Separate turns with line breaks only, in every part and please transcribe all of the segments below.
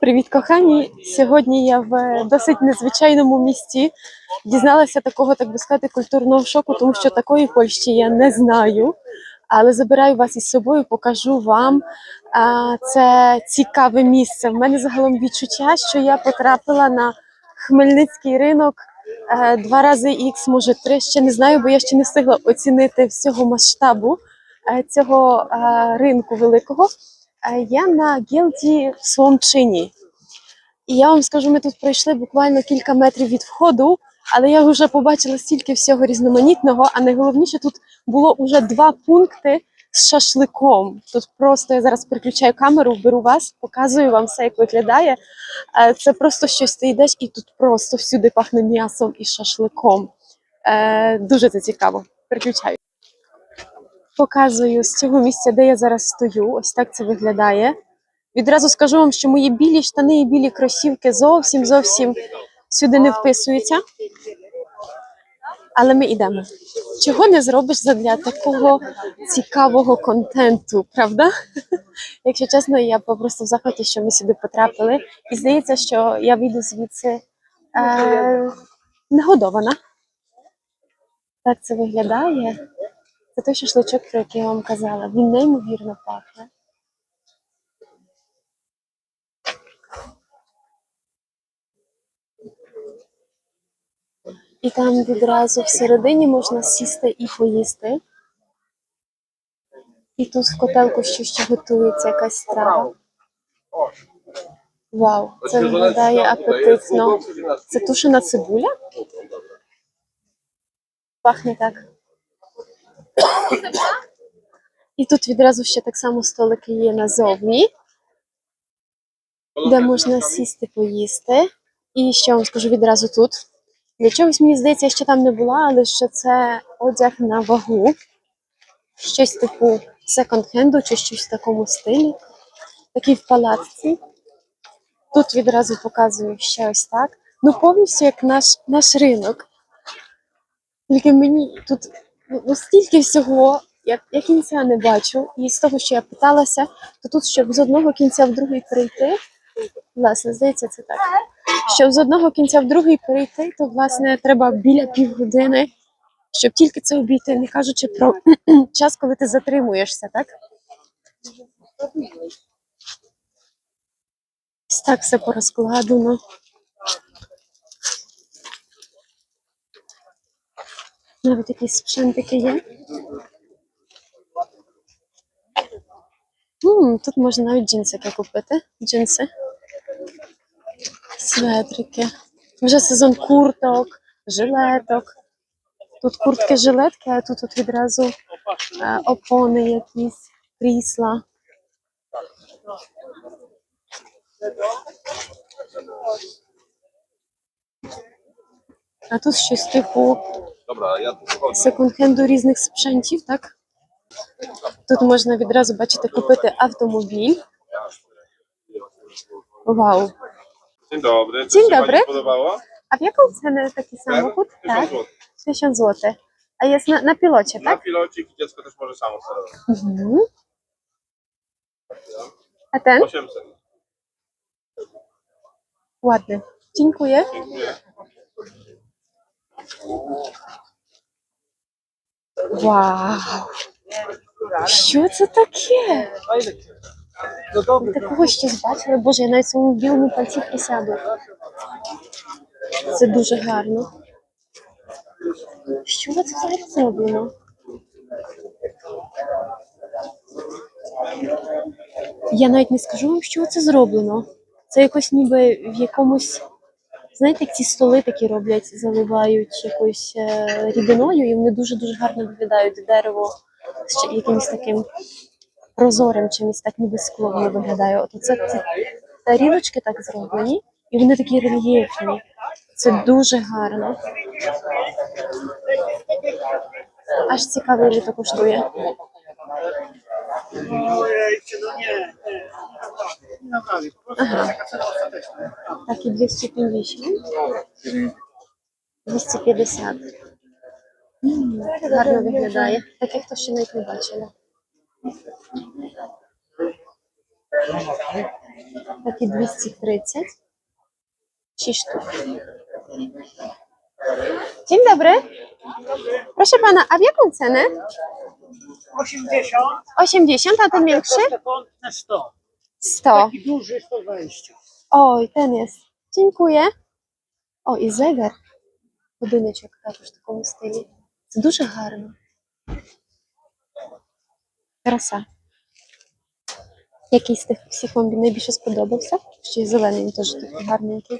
Привіт, кохані! Сьогодні я в досить незвичайному місті. Дізналася такого, так би сказати, культурного шоку, тому що такої Польщі я не знаю. Але забираю вас із собою, покажу вам. А, це цікаве місце. В мене загалом відчуття, що я потрапила на Хмельницький ринок е, два рази ікс, може три. Ще не знаю, бо я ще не встигла оцінити всього масштабу е, цього е, ринку великого. Я на гілді в Соломчині. І я вам скажу, ми тут пройшли буквально кілька метрів від входу, але я вже побачила стільки всього різноманітного, а найголовніше тут було вже два пункти з шашликом. Тут просто я зараз переключаю камеру, беру вас, показую вам все, як виглядає. Е, Це просто щось ти йдеш, і тут просто всюди пахне м'ясом і шашликом. Е, Дуже це цікаво. Переключаю. Показую з цього місця, де я зараз стою. Ось так це виглядає. Відразу скажу вам, що мої білі штани і білі кросівки зовсім зовсім сюди не вписуються. Але ми йдемо. Чого не зробиш задля такого цікавого контенту, правда? Якщо чесно, я просто в захваті, що ми сюди потрапили. І здається, що я вийду звідси е, нагодована. Так це виглядає. Це той шашличок, про який я вам казала. Він неймовірно пахне. І там відразу всередині можна сісти і поїсти. І тут в котелку ще ще готується якась страва. Вау, це виглядає апетитно. Це тушена цибуля? Пахне так. І тут відразу ще так само столики є назовні, де можна сісти поїсти. І що вам скажу відразу тут. Для чогось мені здається, я ще там не була, але що це одяг на вагу, щось типу секонд-хенду чи щось в такому стилі. Такий в палатці. Тут відразу показую ще ось так. Ну, повністю як наш, наш ринок. Тільки мені тут ну, ну, стільки всього, я, я кінця не бачу. І з того, що я питалася, то тут, щоб з одного кінця в другий перейти, власне, здається, це так. Щоб з одного кінця в другий перейти, то власне треба біля півгодини, щоб тільки це обійти, не кажучи про час, коли ти затримуєшся, так? Ось так все порозкладено. Навіть якісь спшентики є. М, тут можна навіть джинсики купити. Джинси. Светрики. Вже сезон курток, жилеток. Тут куртки, жилетки, а тут от відразу е, опони якісь, крісла. А тут щось типу
Dobra, ja tu wchodzę.
секонд-хенду різних спrzętів, так? Тут можна відразу бачите купити автомобіль. Вау!
Dzień dobry.
Dzień
Co się
dobry.
Pani podobało?
А в яку cenę taki samochód?
Tysiąc
Tak,
złotych.
1000 zł. A jest na, na pilocie,
Na
tak?
pilocik i dziecko też może samo sterować.
Mhm. A ten?
800.
Ładny. Dziękuję.
Dziękuję.
Вау! Що це таке? Такого щось бачили? Боже, я навіть своєму білому пальці присяду. Це дуже гарно. Що це взагалі зроблено? Я навіть не скажу вам, що це зроблено. Це якось ніби в якомусь. Знаєте, як ці столи такі роблять, заливають якоюсь е, рідиною, і вони дуже-дуже гарно виглядають. Дерево з якимось таким прозорим чимось, так ніби скло воно виглядає. От оце тарілочки так зроблені, і вони такі рельєфні. Це дуже гарно. Аж цікаво, як це коштує.
Nie naprawdę, po prostu taka cena ostateczna.
Такі 250. 250. М, Гарно виглядає. Таких то ще навіть не бачила. Такі 230. 6 штук. Dzień dobry. Proszę pana, a w jaką cenę?
80,
80, a ten większy?
na 100.
100.
Taki duży 120.
Oj, ten jest. Dziękuję. O, і zegar. Будиночок також в такому стилі. Це дуже гарно. Краса. Який з тих всіх вам найбільше сподобався? Ще й зелений він теж такий гарненький.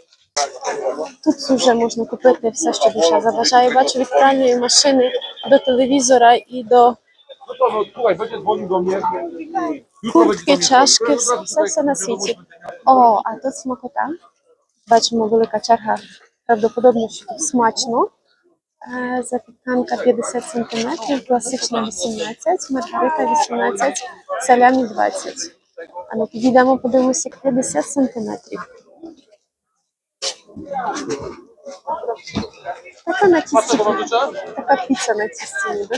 Тут вже можна купити все, що душа забажає. Бачу від пральної машини до телевізора і до
No to no, słuchaj, będzie dzwonił do mnie.
Куртки, чашки, все, все, все на світі. О, а тут смакота. Бачимо велика черга. Правдоподобно, що тут смачно. Е, Запіканка 50 см, класична 18, маргарита 18, салямі 20. А ну підійдемо, подивимося, як 50 см. Така на тісті, така піца на тісті.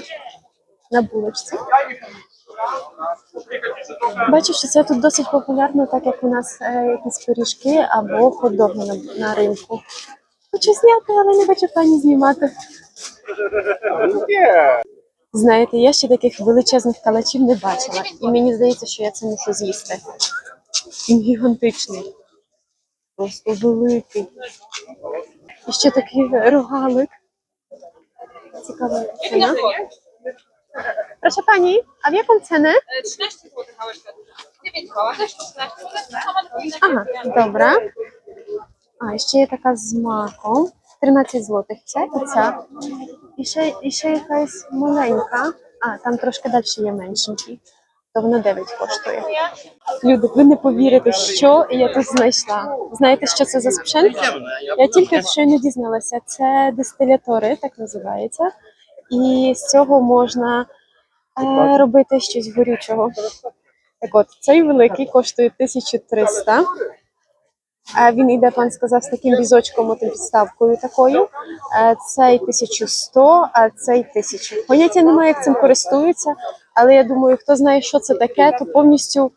На булочці. Бачу, що це тут досить популярно, так як у нас е, якісь пиріжки або хот-доги на, на ринку. Хочу зняти, але не бачу пані знімати. Знаєте, я ще таких величезних калачів не бачила, і мені здається, що я це мушу з'їсти. Він гігантичний. Просто великий. І ще такий рогалик. Цікава ціна. Proszę pani, a w jaką cenę?
13 zł małeczka duża. 9 koła, też 13 zł.
Ага, добре. А, ще є така з маком. 13 злотих ця і ця. І ще, і ще якась маленька. А, там трошки далі є меншенький. То вона 9 коштує. Люди, ви не повірите, що я тут знайшла. Знаєте, що це за спшен? Я тільки щойно дізналася. Це дистилятори, так називається. І з цього можна е, робити щось горючого. Так от, цей великий коштує 1300. А він іде, пан сказав, з таким візочком, отим підставкою такою. Е, Цей 1100, а цей 1000. Поняття немає, як цим користуються, але я думаю, хто знає, що це таке, то повністю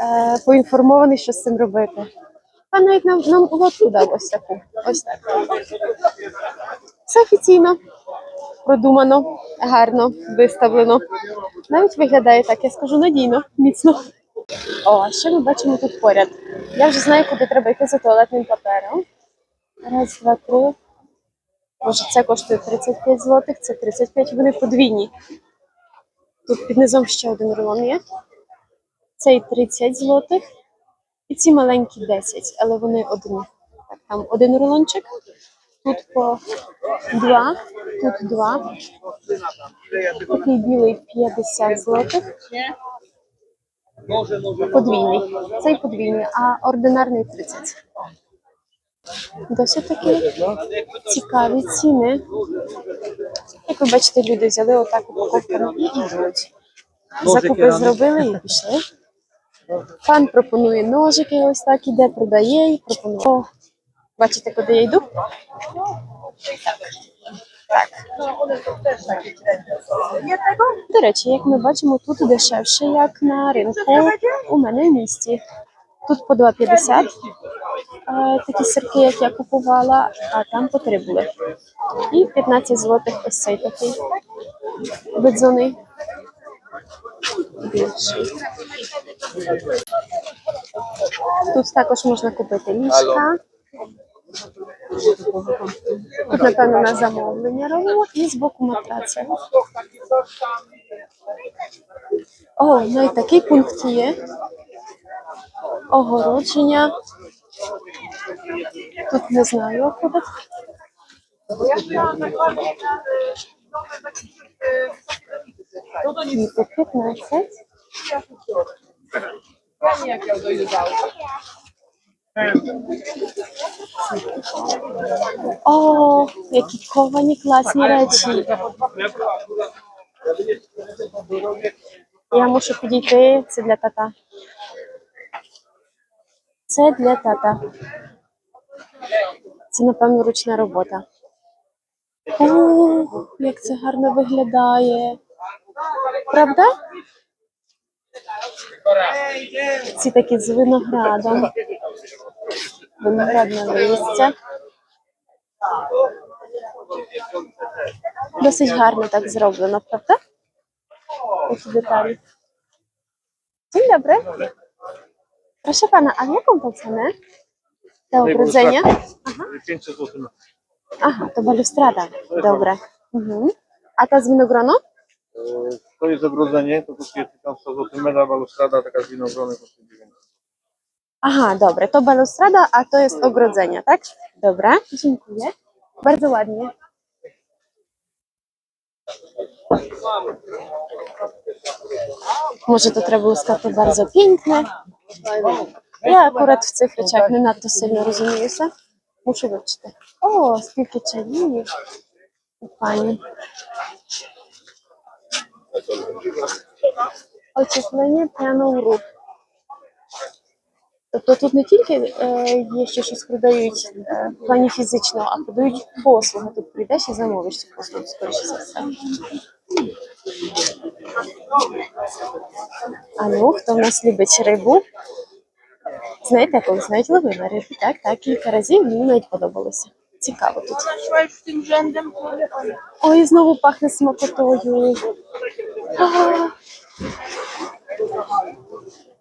е, поінформований, що з цим робити. Пан навіть нам, нам лодку дав ось таку. Ось так. Все офіційно, продумано, гарно, виставлено. Навіть виглядає так, я скажу надійно, міцно. О, що ми бачимо тут поряд? Я вже знаю, куди треба йти за туалетним папером. Раз, два, три. Може, це коштує 35 злотих, це 35, вони подвійні. Тут під низом ще один рулон є. Цей 30 злотих. І ці маленькі 10, але вони одні. Так, там один рулончик, тут по два, тут два. Такий білий 50 злотих. Подвійний. Цей подвійний, а ординарний 30. Досить таки цікаві ціни. Як ви бачите, люди взяли отак упаковками і йдуть. Закупи зробили і пішли. Пан пропонує ножики, ось так іде, продає і пропонує. Бачите, куди я йду? Так. До речі, як ми бачимо, тут дешевше, як на ринку у мене в місті. Тут по 2,50 е, такі сирки, як я купувала, а там по 3 були. І 15 злотих ось цей такий видзоний. Більший. Тут також можна купити ліжка. Тут, напевно, на замовлення роблю і з боку матраци. О, навіть такий пункт є. Огородження. Тут не знаю, обходить. Квіти 15. О, які ковані класні речі. Я мушу підійти. Це для тата. Це для тата. Це, напевно, ручна робота. О, як це гарно виглядає. Правда? Ці такі з виноградом. winorodne miejsce. Dosyć harnie tak zrobiono, naprawdę Taki detal. Dzień dobry. Proszę pana, a jaką pan cenę? Do ogrodzenia? Aha.
500 zł.
Aha, to balustrada. Dobra. Mhm. A ta z winogrono?
E, to jest ogrodzenie, to kosztuje 1100 zł, meda balustrada, taka z winogronem kosztuje 900
Aha, dobra, to balustrada, a to jest ogrodzenie, tak? Dobra, dziękuję. Bardzo ładnie. Może to trabuska bardzo piękne. Ja akurat w цих речах не надто сильно розуміюся. Muszę вивчити. О, скільки чаїв. у Пані. Очіплення прямо в рух. Тобто тут не тільки е, є ще щось продають е, в плані фізичного, а продають послуги. Тут прийдеш і замовиш цю послугу, скоріше за все. А ну, хто в нас любить рибу? Знаєте, колись навіть ловила рибу, так, так, кілька разів мені навіть подобалося. Цікаво тут. Ой, знову пахне смакотою. А.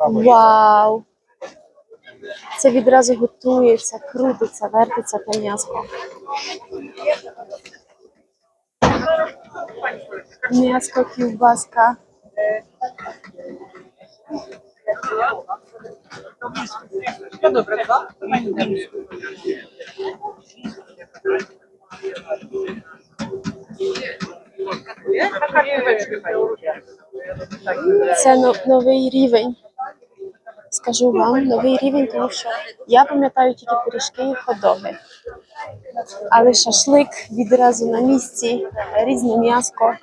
Вау! Це відразу готується, крутиться, вертиться те м'ясо. М'яско, ківбаска. Це новий рівень. Скажу вам, новий рівень, тому що я пам'ятаю тільки пиріжки і ходоги. Але шашлик відразу на місці, різне м'яско.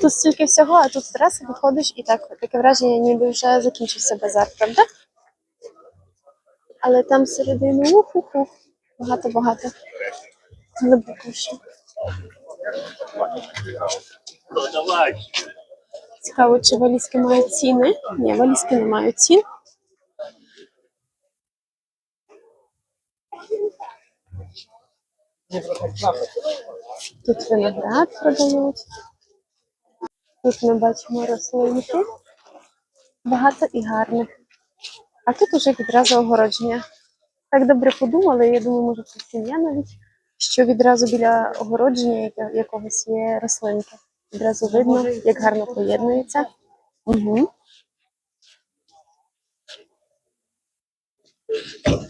Тут стільки всього, а тут стрес, виходиш і так таке враження, ніби вже закінчився базар, правда? Але там всередину ух-ух-ух, багато-багато. Глибоко ще. Цікаво, чи валізки мають ціни? Ні, валізки не мають цін. Тут виноград продають. Тут ми бачимо рослинки. Багато і гарних. А тут уже відразу огородження. Так добре подумали, я думаю, може це сім'я навіть, що відразу біля огородження якогось є рослинки. Відразу видно, як гарно поєднується. Угу.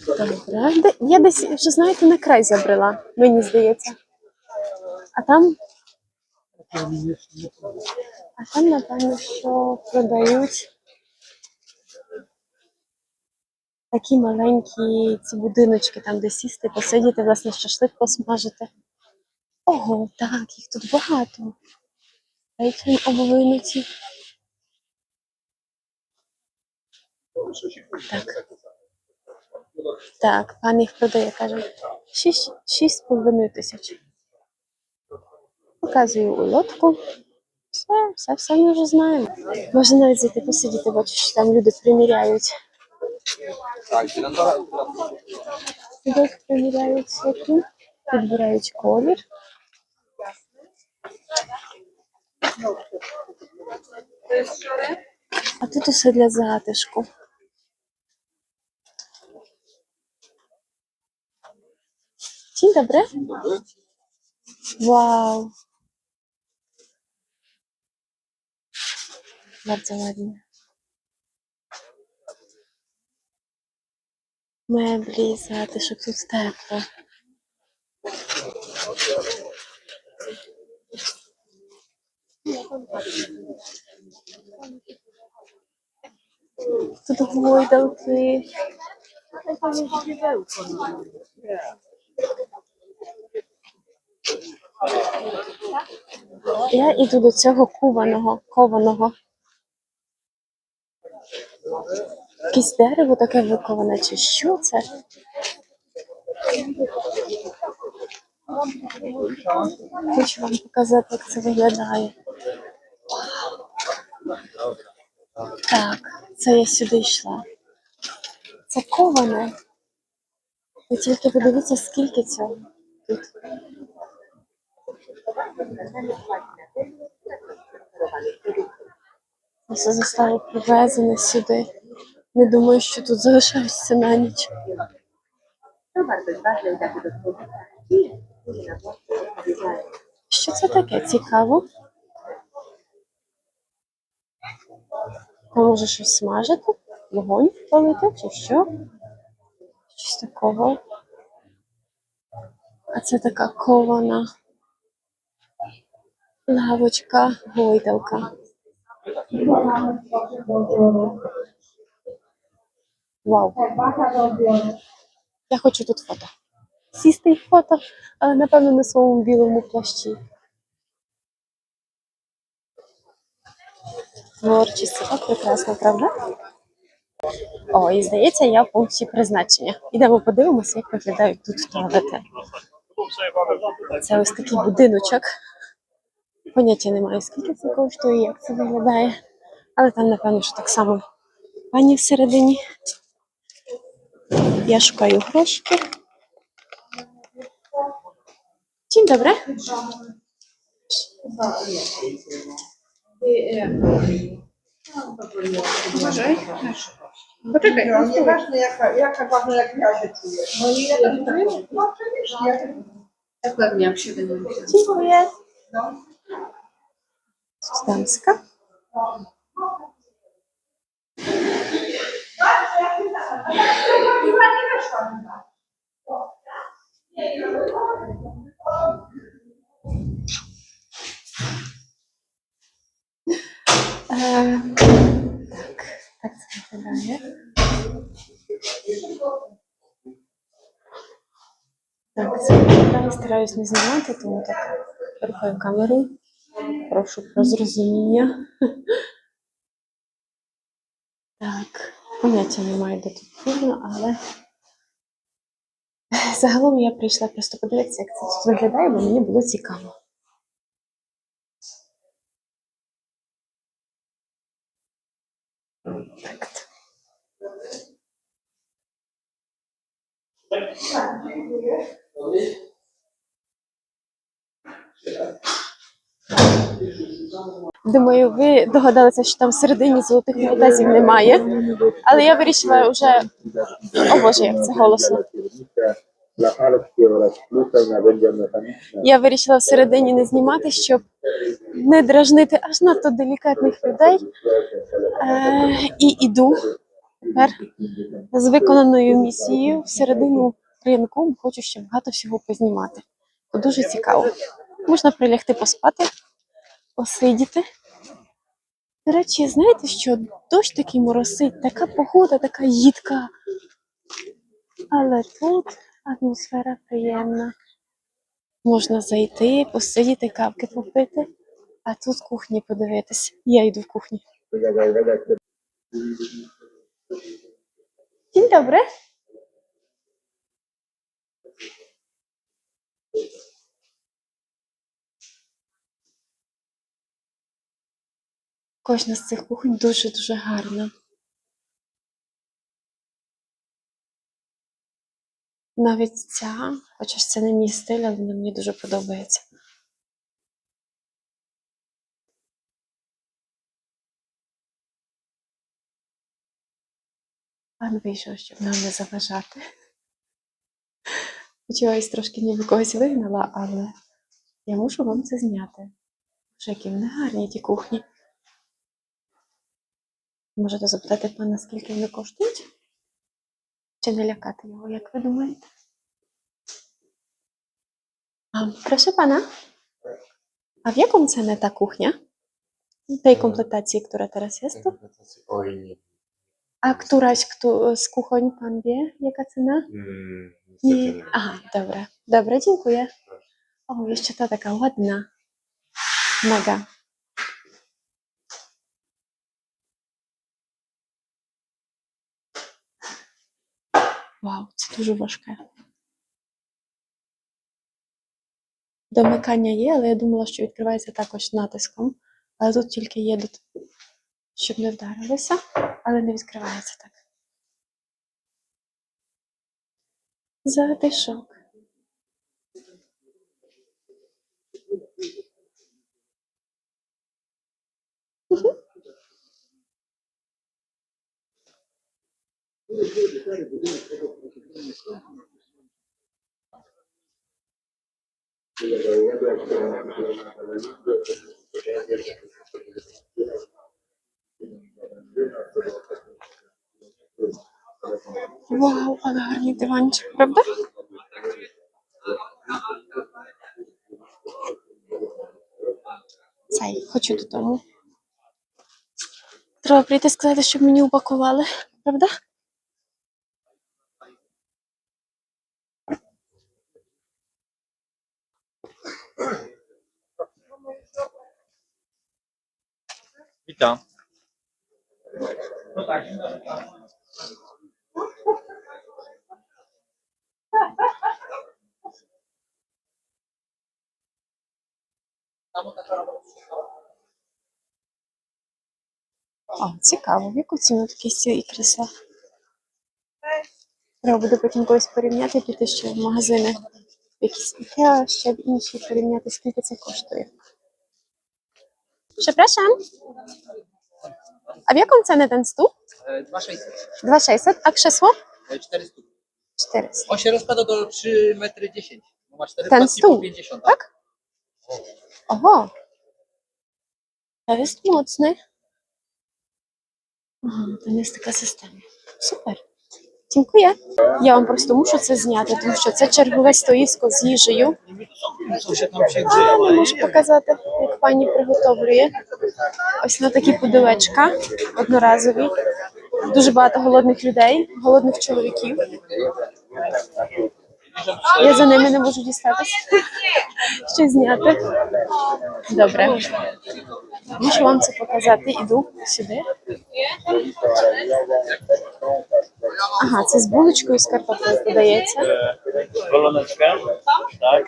Добре. Я десь вже знаєте на край забрела, мені здається. А там. А там, напевно, що продають такі маленькі ці будиночки, там, де сісти, посидіти, власне, шашлик посмажити. Ого, так, їх тут багато. Рейфін обвинуті. Так. Так, пан їх продає, каже. Шість, шість з половиною тисяч. Показую улотку. Все, все, все ми вже знаємо. Можна навіть зайти посидіти, бачу, що там люди приміряють. Тут приміряють всякі, підбирають колір. А тут усе для затишку. Dzień dobry. Wow. Bardzo ładnie. Mebli, zatyszek, тут тепло. Тут гойдалки. Я іду до цього кованого, кованого. Якесь дерево таке виковане, чи що це? Хочу вам показати, як це виглядає. Так, це я сюди йшла. Це коване. Ви тільки подивіться, скільки цього тут. Це застави привезене сюди. Не думаю, що тут залишаюся на ніч. Що це таке цікаво? Може щось смажити? Вогонь палити чи що? Щось такого. А це така кована лавочка, гойдалка. Вау. Я хочу тут фото. Сісти і фото, але напевно на своєму білому плащі. Творчість так прекрасно, правда? О, і здається, я в пункті призначення. Ідемо подивимося, як виглядають тут туалети. Це ось такий будиночок. Поняття немає, скільки це коштує, як це виглядає. Але там, напевно, що так само пані всередині. Я шукаю грошики. Dobre? Uważaj.
Poczekaj.
No, nieważne jaka, jaka ważna, jak ja się czuję. No, tak no nie,
ja tak czuję. No się, będę musiała.
Dziękuję.
no.
Tak, tak co mi wydaje. Так, це виглядає. Стараюсь не знімати, тому так рухаю камеру. Прошу про зрозуміння. Так, поняття не маю, де тут вільно, але загалом я прийшла просто подивитися, як це тут виглядає, бо мені було цікаво. Так. Думаю, ви догадалися, що там всередині золотих унітазів немає. Але я вирішила вже. О Боже, як це голосно. Я вирішила всередині не знімати, щоб не дражнити аж надто делікатних людей. Е, і іду тепер з виконаною місією всередину ринку. Хочу ще багато всього познімати. Дуже цікаво. Можна прилягти поспати, посидіти. До речі, знаєте, що дощ такий моросить, така погода, така їдка. Але тут атмосфера приємна. Можна зайти, посидіти, кавки попити, а тут кухні подивитись. Я йду в кухню. Dzień dobry. Кожна з цих кухонь дуже-дуже гарна. Навіть ця, хоча ж це не мій стиль, але вона мені дуже подобається. Пан вийшов, щоб нам не заважати. Почуваюсь трошки ніби когось вигнала, але я мушу вам це зняти. Вже які вони гарні ті кухні. Можете запитати пана, скільки вони коштують? Чи не лякати його, як ви думаєте? А, proszę pana, a w jaką cenę ta kuchnia? Tej kompletacji, która teraz jest?
Oj, nie.
A któraś kto, z kuchoń pan wie, jaka cena?
Mm,
Nie.
niestety nie.
Aha, dobra. Dobra, dziękuję. O, jeszcze ta taka ładna. Mega. Wow, це дуже важке. домикання є, але я думала, що відкривається також натиском. Але тут тільки є, щоб не вдарилися, але не відкривається так. Затишок. Вау, але гарний диванчик, правда? Цей, хочу додому. Треба прийти сказати, щоб мені упакували, правда?
Witam.
О, цікаво, в яку ціну такі стіл і крісла. Треба буде потім когось порівняти, піти ще в магазини, якісь Ікеа, ще інші порівняти, скільки це коштує. Przepraszam. A w jaką cenę ten stół?
2600.
2600, a krzesło?
400.
400.
On się rozpada do 3,10 m.
Ten stół,
50,
tak? Oho. To jest mocny. Aha, no tam jest taka systemia. Super. Дякую. Я вам просто мушу це зняти, тому що це чергове стоїско з їжею. А, Можу показати, як пані приготовлює. Ось на такі пудовечка одноразові. Дуже багато голодних людей, голодних чоловіків. Я за ними не можу дістатися. Щось зняти. Добре. Мушу вам це показати. Іду сюди. Ага, це з булочкою з картоплею подається.
Tak.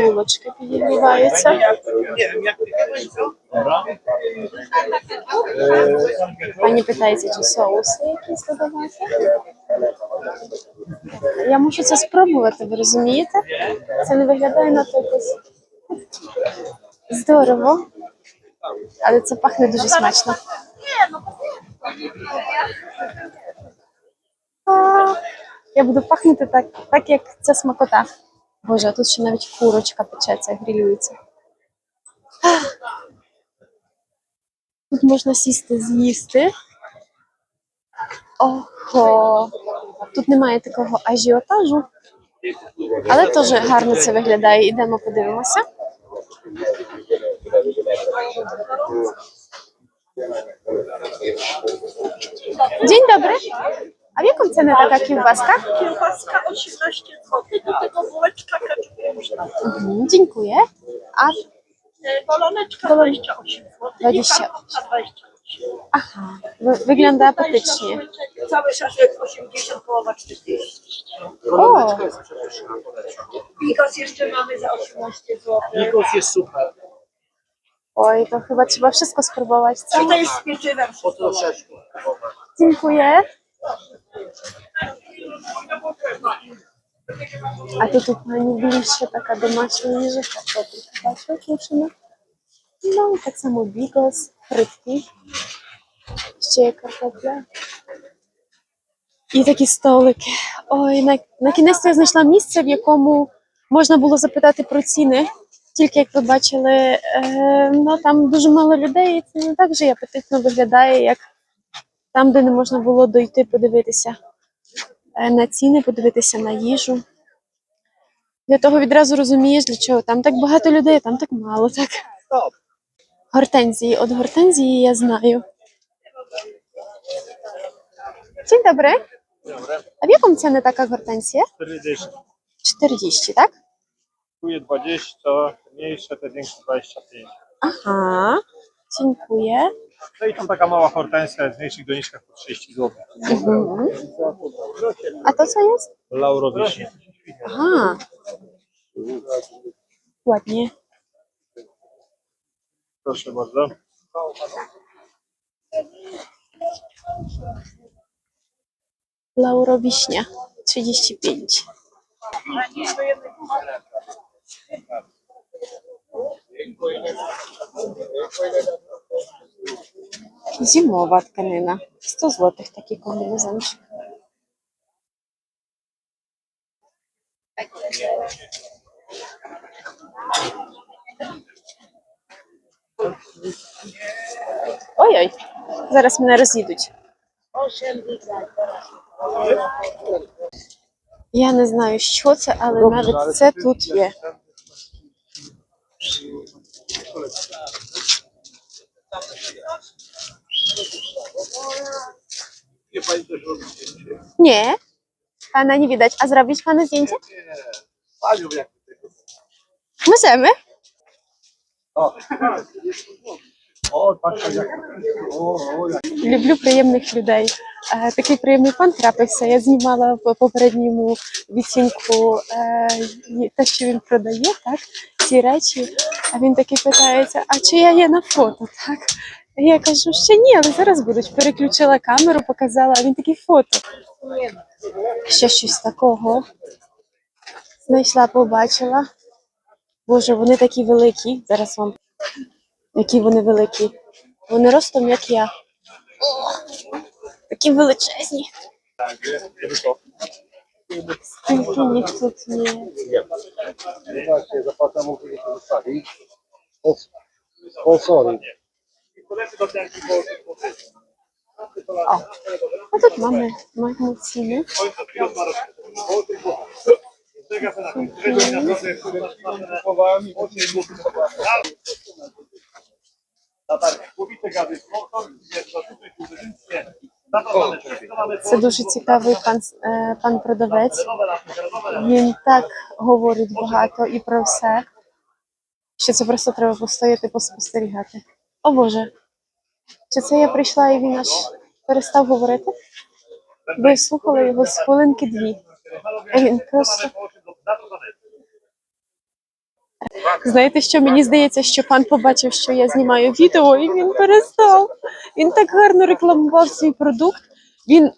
Булочки підігріваються. Пані питається, чи соуси якісь додавати. Я мушу це спробувати, ви розумієте? Це не виглядає на якось здорово. Але це пахне дуже смачно. А, Я буду пахнути так, так, як ця смакота. Боже, а тут ще навіть курочка печеться, грілюється. Тут можна сісти з'їсти. Ого. Тут немає такого ажіотажу. Але теж гарно це виглядає. Ідемо подивимося. Dzień dobry. A w jaką cenę taka kiełbaska?
Kiełbaska 18 zł, do tego bułeczka.
Mhm, dziękuję. A
Boloneczka 28 zł.
20.
I kartofla 28.
aha, wy- wygląda apetycznie.
Cały szaszek 80, połowa 40.
O,
Bigos jeszcze mamy za 18 zł.
Bigos jest super.
oj, to chyba trzeba wszystko spróbować, co?
To jest z pieczywem?
Po.
Dziękuję. Tu pani bliższe taka domaszna jeżyka. Co tu Zobaczcie, proszę. No i tak samo bigos, frytki. Ще картопля. І такі столики. Ой, на, на кінець я знайшла місце, в якому можна було запитати про ціни. Тільки як ви бачили, е, ну там дуже мало людей, і це не так вже й апетитно виглядає, як там, де не можна було дойти подивитися на ціни, подивитися на їжу. Для того відразу розумієш, для чого там так багато людей, а там так мало. Так. Гортензії. От гортензії я знаю. Dzień dobry. A w jaką cenę taka hortensja?
40.
40, tak?
Tu jest 20, mniejsze, te większe 25.
Aha, dziękuję.
No i tam taka mała hortensja jest w mniejszych doniczkach po 30 zł.
Mhm. A to co jest?
Laurowiśnie.
Aha. Ładnie.
Proszę bardzo.
Laurowiśnia 35. Zimowa tkanina. 100 zł taki kombinezonчик. Ой-ой, зараз мене роз'їдуть. Я не знаю, що це, але навіть це тут є. Nie, pana nie widać. A zrobić panu zdjęcie? Możemy.
O, patrzcie jak... O, o, jak...
Люблю приємних людей. Е, Такий приємний пан трапився. Я знімала в попередньому відцінку е, і те, що він продає, так, Ці речі. А він такий питається: а чи я є на фото? Так? І я кажу, ще ні, але зараз будуть. Переключила камеру, показала, а він такий фото. Ще щось такого. Знайшла, побачила. Боже, вони такі великі. Зараз вам. Які вони великі. Вони ростом, як я. Такі величезні. Скільки їх тут є?
No właśnie, zapłata mówi, że to zostawi. Sponsory.
О, а тут mamy, маємо ціни. Це дуже цікавий пан, е, пан продавець. Він так говорить багато і про все, що це просто треба постояти, поспостерігати. О Боже, чи це я прийшла і він аж перестав говорити? Бо я слухала його з хвилинки дві. А він просто. Знаєте, що мені здається, що пан побачив, що я знімаю відео, і він перестав. Він так гарно рекламував свій продукт. Він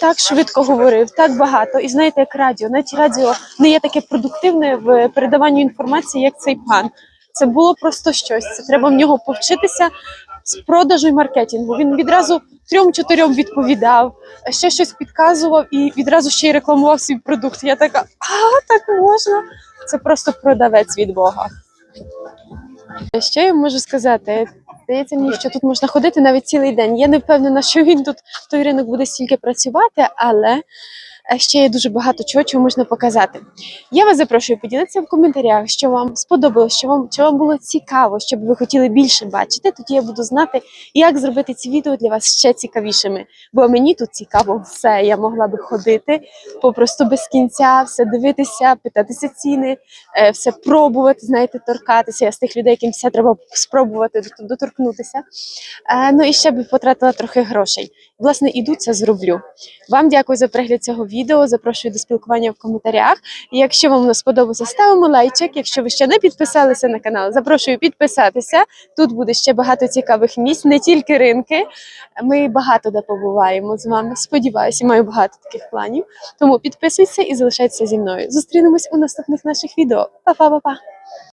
так швидко говорив, так багато. І знаєте, як радіо, навіть радіо не є таке продуктивне в передаванні інформації, як цей пан. Це було просто щось. Це треба в нього повчитися з продажу і маркетингу. Він відразу трьом-чотирьом відповідав, ще щось підказував і відразу ще й рекламував свій продукт. Я така, а так можна. Це просто продавець від Бога. Що я можу сказати? Здається мені, що тут можна ходити навіть цілий день. Я не впевнена, що він тут той ринок буде стільки працювати, але ще є дуже багато чого, чого можна показати. Я вас запрошую поділитися в коментарях, що вам сподобалось, що вам, що вам було цікаво, що б ви хотіли більше бачити. Тоді я буду знати, як зробити ці відео для вас ще цікавішими. Бо мені тут цікаво все. Я могла би ходити попросту без кінця, все дивитися, питатися ціни, е, все пробувати, знаєте, торкатися. Я з тих людей, яким все треба спробувати доторкнутися. Е, Ну і ще би потратила трохи грошей. Власне, іду це зроблю. Вам дякую за перегляд цього відео. Запрошую до спілкування в коментарях. І якщо вам не сподобалося, ставимо лайчик. Якщо ви ще не підписалися на канал, запрошую підписатися. Тут буде ще багато цікавих місць, не тільки ринки. Ми багато де побуваємо з вами. Сподіваюся, маю багато таких планів. Тому підписуйтесь і залишайтеся зі мною. Зустрінемось у наступних наших відео. Па-па-па-па!